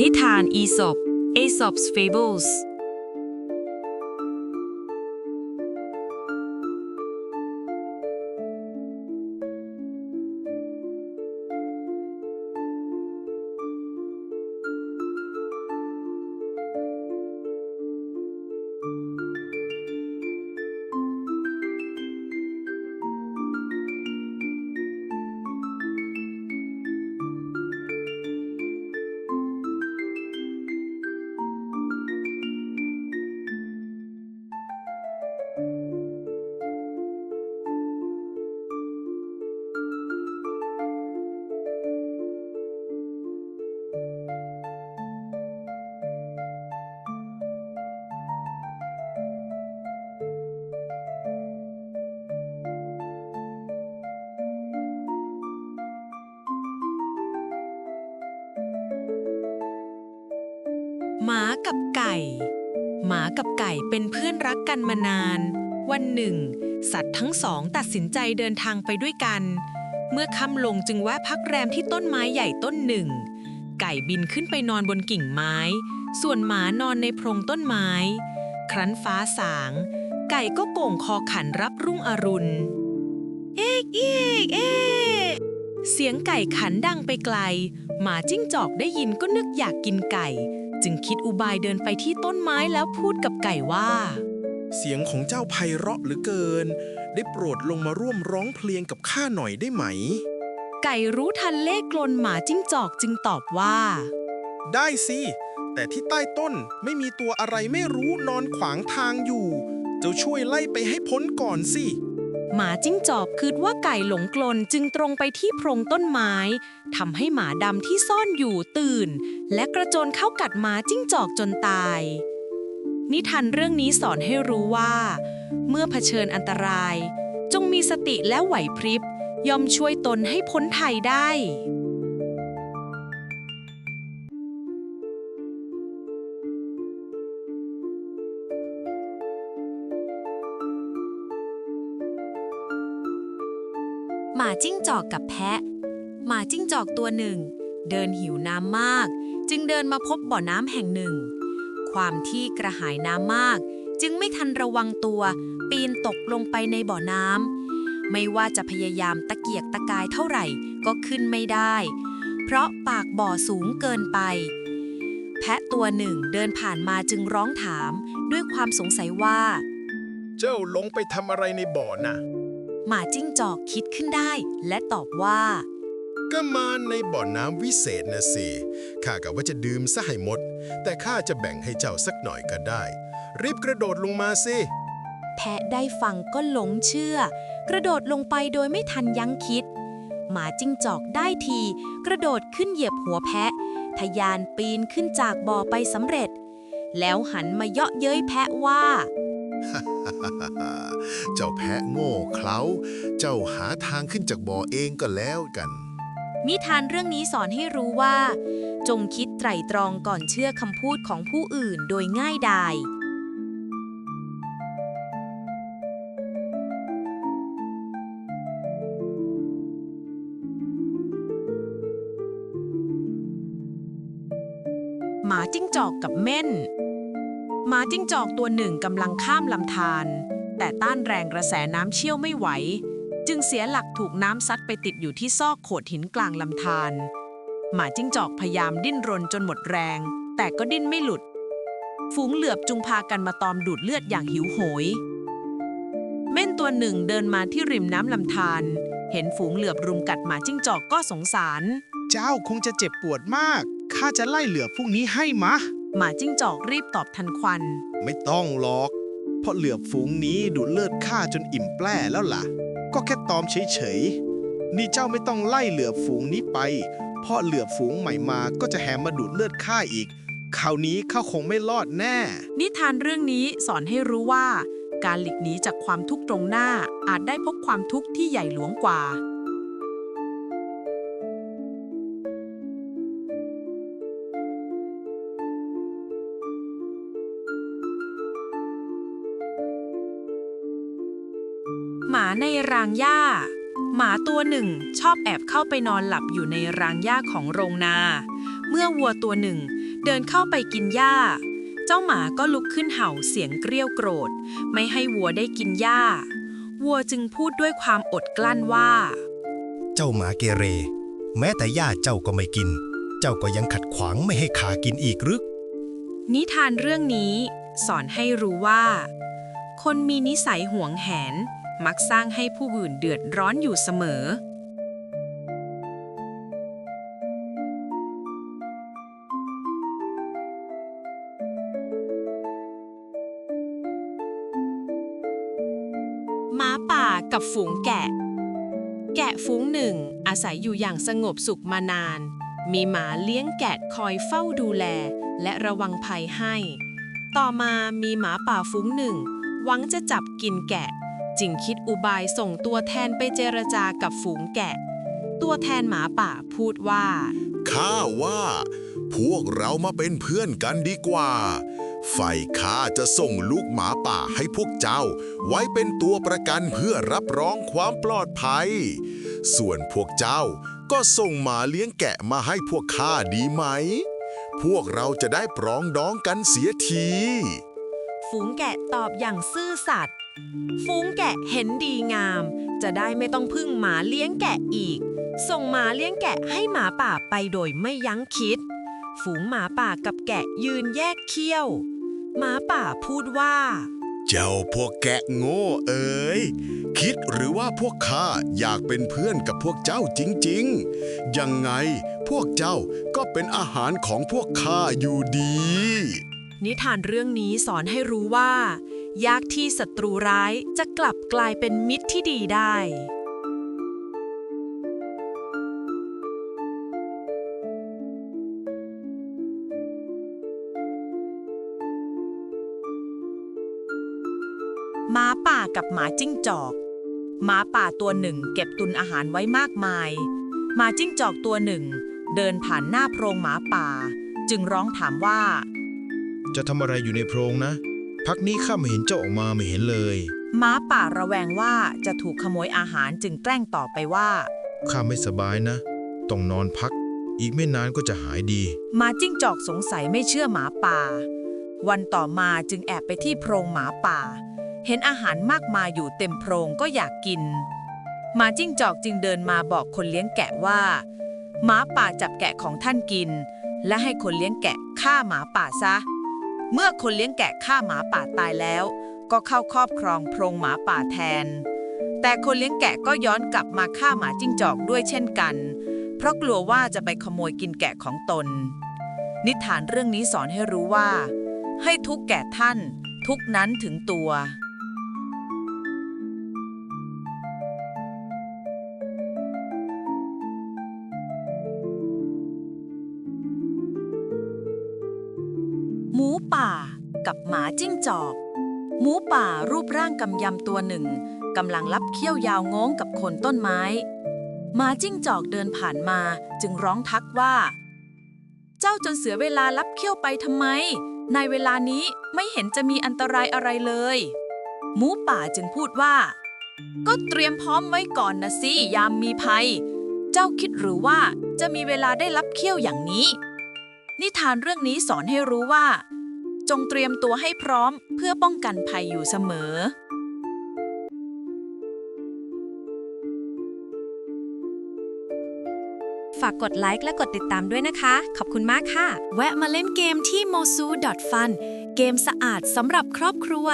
นิทานอีสป Aesop's Fables กับไก่ หมากับไก่เป็นเพื่อนรักกันมานาน วันหนึ่ง สัตว์ทั้งสองตัดสินใจเดินทางไปด้วยกัน เมื่อค่ำลงจึงแวะพักแรมที่ต้นไม้ใหญ่ต้นหนึ่ง ไก่บินขึ้นไปนอนบนกิ่งไม้ ส่วนหมานอนในโพรงต้นไม้ ครั้นฟ้าสาง ไก่ก็โก่งคอขันรับรุ่งอรุณ เอ๊กเอ๊กเอ๊กเสียงไก่ขันดังไปไกล หมาจิ้งจอกได้ยินก็นึกอยากกินไก่ จึงคิดอุบายเดินไปที่ต้นไม้แล้วพูดกับไก่ว่า เสียงของเจ้าไพเราะเหลือเกิน ได้โปรดลงมาร่วมร้องเพลงกับข้าหน่อยได้ไหม ไก่รู้ทันเลขกลนหมาจิ้งจอกจึงตอบว่า ได้สิ แต่ที่ใต้ต้นไม่มีตัวอะไรไม่รู้นอนขวางทางอยู่ เจ้าช่วยไล่ไปให้พ้นก่อนสิ หมาจิ้งจอกคิดว่าไก่หลงกลนจึงตรงไปที่โพรงต้นไม้ทำให้หมาดำที่ซ่อนอยู่ตื่น และกระโจนเข้ากัดหมาจิ้งจอกจนตาย นิทานเรื่องนี้สอนให้รู้ว่า เมื่อเผชิญอันตราย จงมีสติและไหวพริบ ย่อมช่วยตนให้พ้นภัยได้ มาจิ้งจอกกับแพะ หมาจิ้งจอกตัวหนึ่ง เดินหิวน้ำมาก จึงเดินมาพบบ่อน้ำแห่งหนึ่ง ความที่กระหายน้ำมาก จึงไม่ทันระวังตัว ปีนตกลงไปในบ่อน้ำไม่ว่าจะพยายามตะเกียกตะกายเท่าไหร่ก็ขึ้นไม่ได้ เพราะปากบ่อสูงเกินไป แพะตัวหนึ่งเดินผ่านมาจึงร้องถาม ด้วยความสงสัยว่า เจ้าลงไปทำอะไรในบ่อน่ะ หมาจิ้งจอกคิดขึ้นได้ และตอบว่า ก็มาในบ่อน้ำวิเศษนะสิข้ากะว่าจะดื่มซะให้หมด แต่ข้าจะแบ่งให้เจ้าสักหน่อยก็ได้ รีบกระโดดลงมาสิแพะได้ฟังก็หลงเชื่อ กระโดดลงไปโดยไม่ทันยั้งคิด หมาจิ้งจอกได้ที กระโดดขึ้นเหยียบหัวแพะทะยานปีนขึ้นจากบ่อไปสำเร็จ แล้วหันมาเยาะเย้ยแพะว่า เจ้าแพะโง่เขลาเจ้าหาทางขึ้นจากบ่อเองก็แล้วกัน นิทานเรื่องนี้สอนให้รู้ว่า จงคิดไตร่ตรองก่อนเชื่อคำพูดของผู้อื่นโดยง่ายดายหมาจิ้งจอกกับเม่น หมาจิ้งจอกตัวหนึ่งกำลังข้ามลำธารแต่ต้านแรงกระแสน้ำเชี่ยวไม่ไหว จึงเสียหลักถูกน้ำซัดไปติดอยู่ที่ซอกโขดหินกลางลำธารหมาจิ้งจอกพยายามดิ้นรนจนหมดแรง แต่ก็ดิ้นไม่หลุด ฝูงเหลือบจุงพากันมาตอมดูดเลือดอย่างหิวโหย เม่นตัวหนึ่งเดินมาที่ริมน้ำลำธารเห็นฝูงเหลือบรุมกัดหมาจิ้งจอกก็สงสาร เจ้าคงจะเจ็บปวดมาก ข้าจะไล่เหลือพวกนี้ให้มะ หมาจิ้งจอกรีบตอบทันควัน ไม่ต้องหรอก เพราะเหลือฝูงนี้ดูดเลือดข้าจนอิ่มแปร่แล้วล่ะ ก็แค่ตอมเฉยๆ นี่เจ้าไม่ต้องไล่เหลือฝูงนี้ไป เพราะเหลือฝูงใหม่มาก็จะแหมมาดูดเลือดข้าอีก คราวนี้ข้าคงไม่รอดแน่ นิทานเรื่องนี้สอนให้รู้ว่า การหลีกหนีจากความทุกข์ตรงหน้าอาจได้พบความทุกข์ที่ใหญ่หลวงกว่า มาในรางหญ้า หมาตัวหนึ่งชอบแอบเข้าไปนอนหลับอยู่ในรางหญ้าของโรงนา เมื่อวัวตัวหนึ่งเดินเข้าไปกินหญ้า เจ้าหมาก็ลุกขึ้นเห่าเสียงเกรี้ยวโกรธ ไม่ให้วัวได้กินหญ้า วัวจึงพูดด้วยความอดกลั้นว่า เจ้าหมาเกเร แม้แต่หญ้าเจ้าก็ไม่กิน เจ้าก็ยังขัดขวางไม่ให้ขากินอีกหรือนิทานเรื่องนี้สอนให้รู้ว่า คนมีนิสัยหวงแหน มักสร้างให้ผู้อื่นเดือดร้อนอยู่เสมอ หมาป่ากับฝูงแกะ แกะฝูงหนึ่ง อาศัยอยู่อย่างสงบสุขมานาน มีหมาเลี้ยงแกะคอยเฝ้าดูแล และระวังภัยให้ ต่อมามีหมาป่าฝูงหนึ่ง หวังจะจับกินแกะ จึงคิดอุบายส่งตัวแทนไปเจรจากับฝูงแกะ ตัวแทนหมาป่าพูดว่า ข้าว่า พวกเรามาเป็นเพื่อนกันดีกว่าฝ่ายข้าจะส่งลูกหมาป่าให้พวกเจ้า ไว้เป็นตัวประกันเพื่อรับรองความปลอดภัย ส่วนพวกเจ้าก็ส่งหมาเลี้ยงแกะมาให้พวกข้าดีไหม พวกเราจะได้ปรองดองกันเสียที ฝูงแกะตอบอย่างซื่อสัตย์ ฝูงแกะเห็นดีงาม จะได้ไม่ต้องพึ่งหมาเลี้ยงแกะอีก ส่งหมาเลี้ยงแกะให้หมาป่าไปโดยไม่ยั้งคิด ฝูงหมาป่ากับแกะยืนแยกเขี้ยว หมาป่าพูดว่า เจ้าพวกแกะโง่เอ๋ยคิดหรือว่าพวกข้าอยากเป็นเพื่อนกับพวกเจ้าจริงๆ ยังไงพวกเจ้าก็เป็นอาหารของพวกข้าอยู่ดี นิทานเรื่องนี้สอนให้รู้ว่า ยากที่ศัตรูร้ายจะกลับกลายเป็นมิตรที่ดีได้ หมาป่ากับหมาจิ้งจอก หมาป่าตัวหนึ่งเก็บตุนอาหารไว้มากมาย หมาจิ้งจอกตัวหนึ่ง เดินผ่านหน้าโพรงหมาป่า จึงร้องถามว่า จะทำอะไรอยู่ในโพรงนะ พักนี้ข้าไม่เห็นเจ้าออกมาไม่เห็นเลยหม้าป่าระแวงว่าจะถูกขโมยอาหารจึงแกล้งตอบไปว่า ข้าไม่สบายนะ ต้องนอนพัก อีกไม่นานก็จะหายดี หมาจิ้งจอกสงสัยไม่เชื่อหมาป่า วันต่อมาจึงแอบไปที่โพรงหมาป่า เห็นอาหารมากมายอยู่เต็มโพรงก็อยากกิน หมาจิ้งจอกจึงเดินมาบอกคนเลี้ยงแกะว่า หมาป่าจับแกะของท่านกิน และให้คนเลี้ยงแกะฆ่าหมาป่าซะ เมื่อคนเลี้ยงแกะฆ่าหมาป่าตายแล้ว ก็เข้าครอบครองโพรงหมาป่าแทน แต่คนเลี้ยงแกะก็ย้อนกลับมาฆ่าหมาจิ้งจอกด้วยเช่นกัน เพราะกลัวว่าจะไปขโมยกินแกะของตน นิทานเรื่องนี้สอนให้รู้ว่า ให้ทุกแก่ท่าน ทุกนั้นถึงตัว หมูป่า กับหมาจิ้งจอก หมูป่ารูปร่างกำยำตัวหนึ่งกำลังลับเขี้ยวยาวง้งกับโคนต้นไม้ หมาจิ้งจอกเดินผ่านมาจึงร้องทักว่า เจ้าจนเสียเวลาลับเขี้ยวไปทำไม ในเวลานี้ไม่เห็นจะมีอันตรายอะไรเลย หมูป่าจึงพูดว่า ก็เตรียมพร้อมไว้ก่อนนะสิยามมีภัย เจ้าคิดหรือว่าจะมีเวลาได้รับเขี้ยวอย่างนี้นิทานเรื่องนี้สอนให้รู้ว่า จงเตรียมตัวให้พร้อมเพื่อป้องกันภัยอยู่เสมอ ฝากกดไลค์และกดติดตามด้วยนะคะ ขอบคุณมากค่ะ แวะมาเล่นเกมที่ mosu.fun เกมสะอาดสำหรับครอบครัว